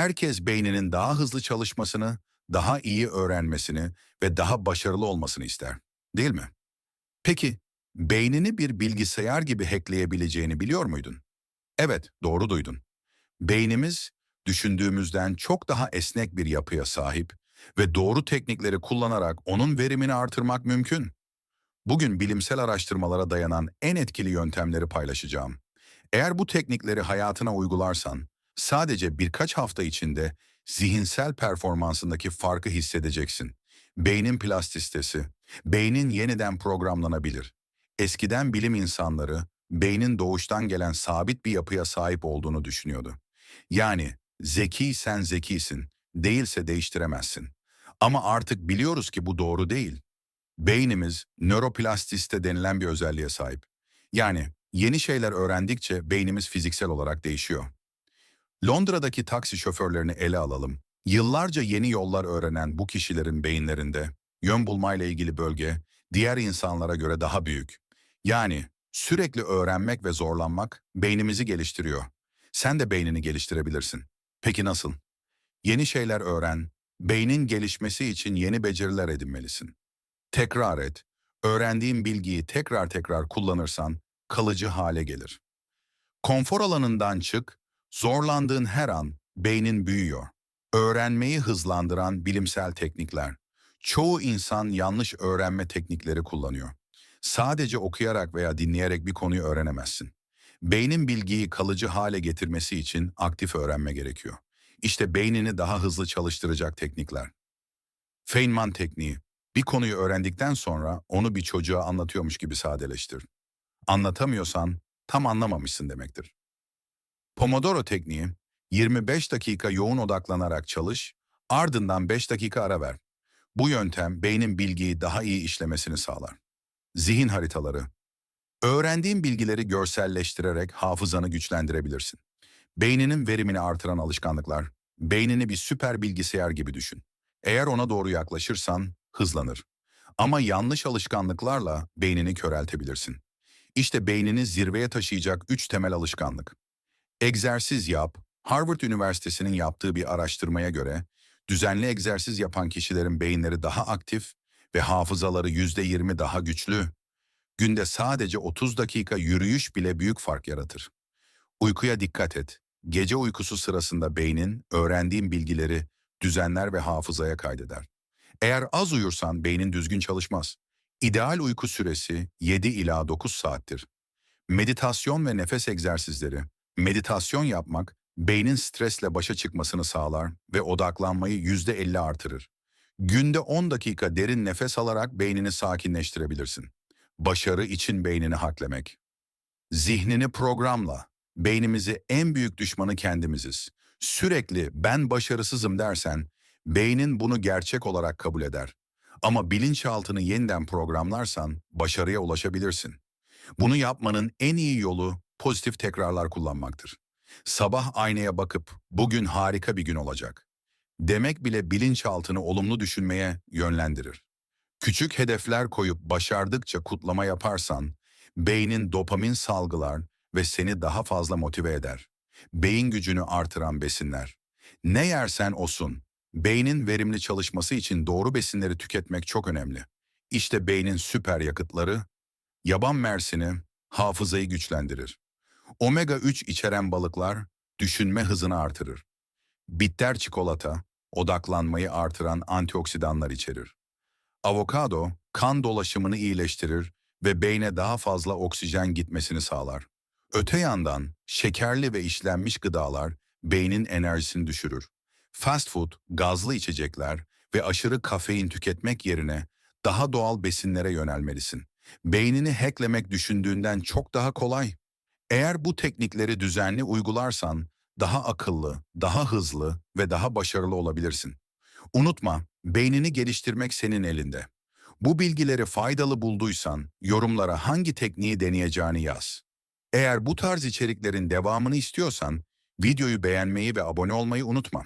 Herkes beyninin daha hızlı çalışmasını, daha iyi öğrenmesini ve daha başarılı olmasını ister. Değil mi? Peki, beynini bir bilgisayar gibi hackleyebileceğini biliyor muydun? Evet, doğru duydun. Beynimiz, düşündüğümüzden çok daha esnek bir yapıya sahip ve doğru teknikleri kullanarak onun verimini artırmak mümkün. Bugün bilimsel araştırmalara dayanan en etkili yöntemleri paylaşacağım. Eğer bu teknikleri hayatına uygularsan, sadece birkaç hafta içinde zihinsel performansındaki farkı hissedeceksin. Beynin plastisitesi, beynin yeniden programlanabilir. Eskiden bilim insanları, beynin doğuştan gelen sabit bir yapıya sahip olduğunu düşünüyordu. Yani zekiysen zekisin, değilse değiştiremezsin. Ama artık biliyoruz ki bu doğru değil. Beynimiz nöroplastisite denilen bir özelliğe sahip. Yani yeni şeyler öğrendikçe beynimiz fiziksel olarak değişiyor. Londra'daki taksi şoförlerini ele alalım. Yıllarca yeni yollar öğrenen bu kişilerin beyinlerinde yön bulmayla ilgili bölge diğer insanlara göre daha büyük. Yani sürekli öğrenmek ve zorlanmak beynimizi geliştiriyor. Sen de beynini geliştirebilirsin. Peki nasıl? Yeni şeyler öğren, beynin gelişmesi için yeni beceriler edinmelisin. Tekrar et. Öğrendiğin bilgiyi tekrar tekrar kullanırsan kalıcı hale gelir. Konfor alanından çık, zorlandığın her an beynin büyüyor. Öğrenmeyi hızlandıran bilimsel teknikler. Çoğu insan yanlış öğrenme teknikleri kullanıyor. Sadece okuyarak veya dinleyerek bir konuyu öğrenemezsin. Beynin bilgiyi kalıcı hale getirmesi için aktif öğrenme gerekiyor. İşte beynini daha hızlı çalıştıracak teknikler. Feynman tekniği. Bir konuyu öğrendikten sonra onu bir çocuğa anlatıyormuş gibi sadeleştir. Anlatamıyorsan tam anlamamışsın demektir. Pomodoro tekniği, 25 dakika yoğun odaklanarak çalış, ardından 5 dakika ara ver. Bu yöntem beynin bilgiyi daha iyi işlemesini sağlar. Zihin haritaları. Öğrendiğin bilgileri görselleştirerek hafızanı güçlendirebilirsin. Beyninin verimini artıran alışkanlıklar, beynini bir süper bilgisayar gibi düşün. Eğer ona doğru yaklaşırsan hızlanır. Ama yanlış alışkanlıklarla beynini köreltebilirsin. İşte beynini zirveye taşıyacak üç temel alışkanlık. Egzersiz yap. Harvard Üniversitesi'nin yaptığı bir araştırmaya göre düzenli egzersiz yapan kişilerin beyinleri daha aktif ve hafızaları %20 daha güçlü. Günde sadece 30 dakika yürüyüş bile büyük fark yaratır. Uykuya dikkat et. Gece uykusu sırasında beynin öğrendiğin bilgileri düzenler ve hafızaya kaydeder. Eğer az uyursan beynin düzgün çalışmaz. İdeal uyku süresi 7 ila 9 saattir. Meditasyon ve nefes egzersizleri. Meditasyon yapmak beynin stresle başa çıkmasını sağlar ve odaklanmayı %50 artırır. Günde 10 dakika derin nefes alarak beynini sakinleştirebilirsin. Başarı için beynini haklemek. Zihnini programla. Beynimizi en büyük düşmanı kendimiziz. Sürekli ben başarısızım dersen beynin bunu gerçek olarak kabul eder. Ama bilinçaltını yeniden programlarsan başarıya ulaşabilirsin. Bunu yapmanın en iyi yolu pozitif tekrarlar kullanmaktır. Sabah aynaya bakıp bugün harika bir gün olacak. Demek bile bilinçaltını olumlu düşünmeye yönlendirir. Küçük hedefler koyup başardıkça kutlama yaparsan, beynin dopamin salgılar ve seni daha fazla motive eder. Beyin gücünü artıran besinler. Ne yersen olsun, beynin verimli çalışması için doğru besinleri tüketmek çok önemli. İşte beynin süper yakıtları, yaban mersini, hafızayı güçlendirir. Omega 3 içeren balıklar düşünme hızını artırır. Bitter çikolata, odaklanmayı artıran antioksidanlar içerir. Avokado, kan dolaşımını iyileştirir ve beyne daha fazla oksijen gitmesini sağlar. Öte yandan şekerli ve işlenmiş gıdalar beynin enerjisini düşürür. Fast food, gazlı içecekler ve aşırı kafein tüketmek yerine daha doğal besinlere yönelmelisin. Beynini hacklemek düşündüğünden çok daha kolay. Eğer bu teknikleri düzenli uygularsan daha akıllı, daha hızlı ve daha başarılı olabilirsin. Unutma, beynini geliştirmek senin elinde. Bu bilgileri faydalı bulduysan yorumlara hangi tekniği deneyeceğini yaz. Eğer bu tarz içeriklerin devamını istiyorsan videoyu beğenmeyi ve abone olmayı unutma.